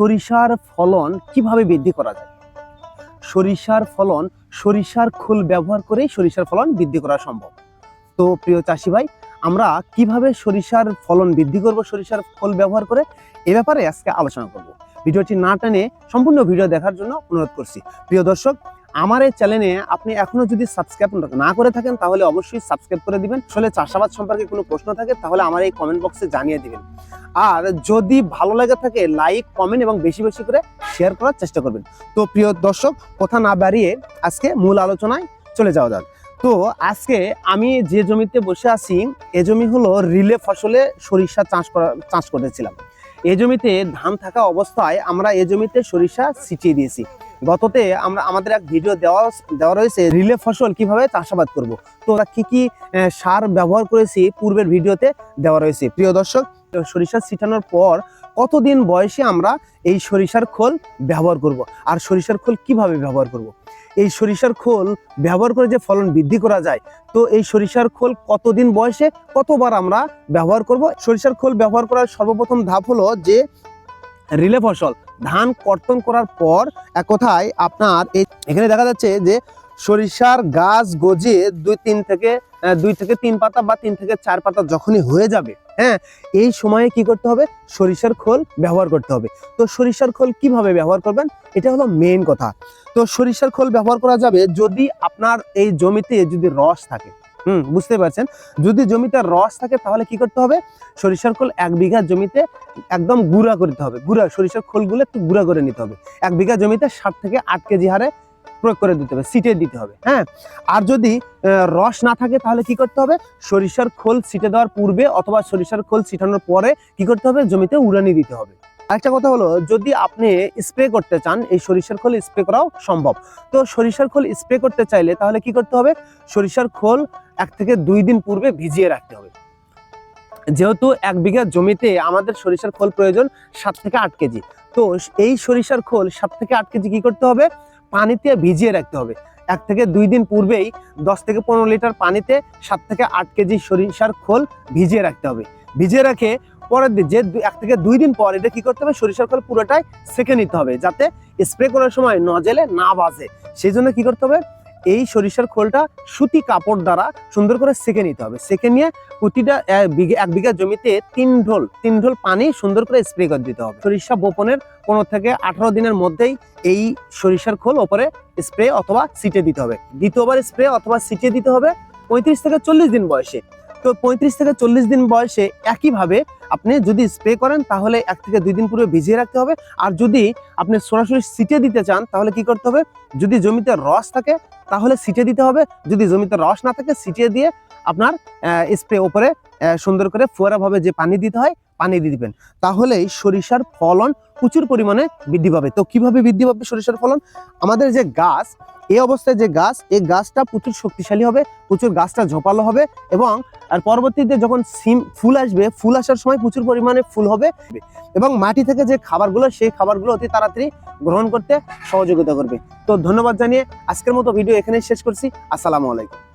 সরিষার ফলন কীভাবে বৃদ্ধি করা যায়? সরিষার ফলন, সরিষার খোল ব্যবহার করেই সরিষার ফলন বৃদ্ধি করা সম্ভব। তো প্রিয় চাষি ভাই, আমরা কীভাবে সরিষার ফলন বৃদ্ধি করব, সরিষার খোল ব্যবহার করে? এ ব্যাপারে আজকে আলোচনা করব। ভিডিওটি না টানে সম্পূর্ণ ভিডিও দেখার জন্য অনুরোধ করছি। প্রিয় দর্শক, আমার এই চ্যানেলে আপনি এখনও যদি সাবস্ক্রাইব না করে থাকেন, তাহলে অবশ্যই সাবস্ক্রাইব করে দিবেন। আসলে চাষাবাদ সম্পর্কে কোনো প্রশ্ন থাকে, তাহলে আমার এই কমেন্ট বক্সে জানিয়ে দিবেন। আর যদি ভালো লাগে থাকে লাইক কমেন্ট এবং বেশি বেশি করে শেয়ার করার চেষ্টা করবেন। তো প্রিয় দর্শক, কথা না বাড়িয়ে আজকে মূল আলোচনায় চলে যাওয়া যাক। তো আজকে আমি যে জমিতে বসে আছি, এ জমি হলো রিলে ফসলে সরিষা চাষ করা, চাষ করেছিলাম এই জমিতে ধান থাকা অবস্থায় আমরা এ জমিতে সরিষা ছিটিয়ে দিয়েছি। গততে আমরা আমাদের এক ভিডিও দেওয়া দেওয়া রয়েছে রিলে ফসল কীভাবে চাষাবাদ করব। তো আমরা কী কী সার ব্যবহার করেছি পূর্বের ভিডিওতে দেওয়া রয়েছে। প্রিয় দর্শক সরিষা ছিটানোর পর কতদিন বয়সে আমরা এই সরিষার খোল ব্যবহার করব আর সরিষার খোল কীভাবে ব্যবহার করব? এই সরিষার খোল ব্যবহার করে যে ফলন বৃদ্ধি করা যায়, তো এই সরিষার খোল কতদিন বয়সে কতবার আমরা ব্যবহার করব? সরিষার খোল ব্যবহার করার সর্বপ্রথম ধাপ হলো যে রিলে ফসল। ধান কর্তন করার পর এক কথায় আপনার এই এখানে দেখা যাচ্ছে যে সরিষার গাছ গজে দুই তিন থেকে দুই থেকে তিন পাতা বা তিন থেকে চার পাতা যখনই হয়ে যাবে হ্যাঁ এই সময়ে কি করতে হবে? সরিষার খোল ব্যবহার করতে হবে। তো সরিষার খোল কীভাবে ব্যবহার করবেন? এটা হলো মেন কথা। তো সরিষার খোল ব্যবহার করা যাবে যদি আপনার এই জমিতে যদি রস থাকে। হুম, বুঝতে পারছেন? যদি জমিতে রস থাকে তাহলে কি করতে হবে? সরিষার খোল এক বিঘা জমিতে একদম গুঁড়া করতে হবে। গুঁড়া, সরিষার খোলগুলো একটু গুঁড়া করে নিতে হবে। এক বিঘা জমিতে সাত থেকে আট কেজি হারে প্রয়োগ করে দিতে হবে, সিটে দিতে হবে হ্যাঁ? আর যদি রস না থাকে তাহলে কি করতে হবে? সরিষার খোল ছিটে দেওয়ার পূর্বে অথবা সরিষার খোল ছিটানোর পরে কি করতে হবে? জমিতে উড়ানি দিতে হবে। আরেকটা কথা হলো, যদি আপনি স্প্রে করতে চান, এই সরিষার খোল স্প্রে করাও সম্ভব। তো সরিষার খোল স্প্রে করতে চাইলে তাহলে কি করতে হবে? সরিষার খোল এক থেকে দুই দিন পূর্বে ভিজিয়ে রাখতে হবে। যেহেতু এক বিঘা জমিতে আমাদের সরিষার খোল প্রয়োজন সাত থেকে আট কেজি। তো এই সরিষার খোল সাত থেকে আট কেজি কি করতে হবে? পানিতে ভিজিয়ে রাখতে হবে। এক থেকে দুই দিন পূর্বেই দশ থেকে পনেরো লিটার পানিতে সাত থেকে আট কেজি সরিষার খোল ভিজিয়ে রাখতে হবে। ভিজিয়ে রাখে পরের দিন, যে এক থেকে দুই দিন পর এটা কি করতে হবে? সরিষার খোল পুরোটাই সেকে নিতে হবে যাতে স্প্রে করার সময় নজেলে না বাজে। সেই জন্য কি করতে হবে? এই সরিষার খোলটা সুতি কাপড় দ্বারা সুন্দর করে সেকে নিতে হবে। সেকে নিয়ে প্রতিটা এক বিঘা জমিতে তিন ঢোল তিন ঢোল পানি সুন্দর করে স্প্রে করে দিতে হবে। সরিষা বপনের পনেরো থেকে আঠারো দিনের মধ্যেই এই সরিষার খোল ওপরে স্প্রে অথবা সিটে দিতে হবে। দ্বিতীয়বার স্প্রে অথবা সিটে দিতে হবে। পঁয়ত্রিশ থেকে চল্লিশ দিন বয়সে। তো পঁয়ত্রিশ থেকে চল্লিশ দিন বয়সে একইভাবে আপনি যদি স্প্রে করেন, তাহলে এক থেকে দুই দিন পূর্বে ভিজিয়ে রাখতে হবে। আর যদি আপনি সরাসরি সিটে দিতে চান, তাহলে কি করতে হবে? যদি জমিতে রস থাকে, তাহলে সিটে দিতে হবে। যদি জমিতে রস না থাকে, সিটে দিয়ে আপনার স্প্রে ওপরে সুন্দর করে ফোয়ারাভাবে যে পানি দিতে হয়, পানি দিয়ে দিবেন। তাহলেই সরিষার ফলন প্রচুর পরিমাণে বৃদ্ধি পাবে। তো কীভাবে বৃদ্ধি পাবে সরিষার ফলন? আমাদের যে গাছ এই অবস্থায় যে গাছ এই গাছটা প্রচুর শক্তিশালী হবে, প্রচুর গাছটা ঝোপালো হবে এবং আর পরবর্তীতে যখন সিম, ফুল আসবে, ফুল আসার সময় প্রচুর পরিমাণে ফুল হবে এবং মাটি থেকে যে খাবারগুলো, সেই খাবারগুলো অতি তাড়াতাড়ি গ্রহণ করতে সহযোগিতা করবে। তো ধন্যবাদ জানিয়ে আজকের মতো ভিডিও এখানেই শেষ করছি। আসসালামু আলাইকুম।